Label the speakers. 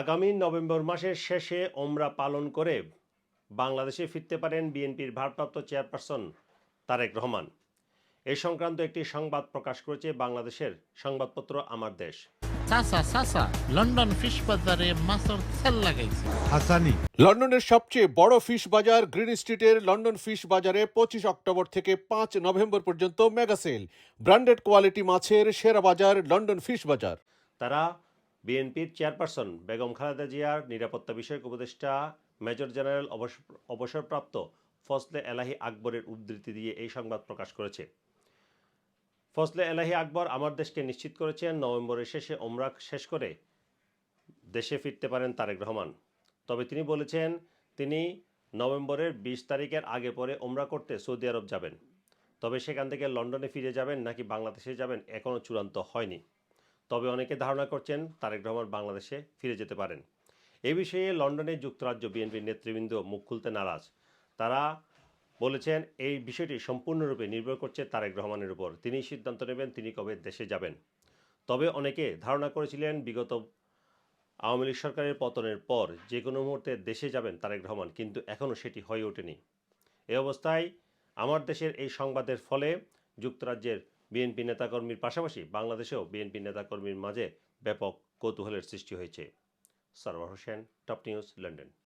Speaker 1: আগামী নভেম্বর মাসের শেষে ওমরা পালন করে বাংলাদেশে ফিরতে পারেন বিএনপির ভারপ্রাপ্ত চেয়ারপারসন তারেক রহমান। এ সংক্রান্ত একটি সংবাদ প্রকাশ করেছে বাংলাদেশের সংবাদপত্র আমার দেশ।
Speaker 2: লন্ডন ফিশ বাজারে মাছের সেল লাগাইছে।
Speaker 3: হাসানি।
Speaker 4: লন্ডনের সবচেয়ে বড় ফিশ বাজার গ্রিন স্ট্রিটের লন্ডন ফিশ বাজারে পঁচিশ অক্টোবর থেকে পাঁচ নভেম্বর পর্যন্ত মেগা সেল। ব্র্যান্ডেড কোয়ালিটি মাছের সেরা বাজার লন্ডন ফিশ বাজার।
Speaker 1: তারা বিএনপির চেয়ারপারসন বেগম খালেদা জিয়ার নিরাপত্তা বিষয়ক উপদেষ্টা মেজর জেনারেল অবসর, অবসরপ্রাপ্ত ফজলে এলাহি আকবরের উদ্ধৃতি দিয়ে এই সংবাদ প্রকাশ করেছে। ফজলে এলাহি আকবর আমার দেশকে নিশ্চিত করেছেন, নভেম্বরের শেষে ওমরা শেষ করে দেশে ফিরতে পারেন তারেক রহমান। তবে তিনি বলেছেন, তিনি নভেম্বরের বিশ তারিখের আগে পরে ওমরা করতে সৌদি আরব যাবেন। তবে সেখান থেকে লন্ডনে ফিরে যাবেন নাকি বাংলাদেশে যাবেন এখনও চূড়ান্ত হয়নি। তবে অনেকে ধারণা করছেন তারেক রহমান বাংলাদেশে ফিরে যেতে পারেন। এ বিষয়ে লন্ডনে যুক্তরাজ্য বিএনপির নেতৃবৃন্দ মুখ খুলতে নারাজ। তারা বলেছেন, এই বিষয়টি সম্পূর্ণরূপে নির্ভর করছে তারেক রহমানের উপর। তিনি সিদ্ধান্ত নেবেন তিনি কবে দেশে যাবেন। তবে অনেকে ধারণা করেছিলেন, বিগত আওয়ামী লীগ সরকারের পতনের পর যে কোনো মুহূর্তে দেশে যাবেন তারেক রহমান, কিন্তু এখনও সেটি হয়ে ওঠেনি। এ অবস্থায় আমার দেশের এই সংবাদের ফলে যুক্তরাজ্যের বিএনপি নেতাকর্মীর পাশাপাশি বাংলাদেশেও বিএনপি নেতাকর্মীর মাঝে ব্যাপক কৌতূহলের সৃষ্টি হয়েছে। Sarwar Hossain, top news, London.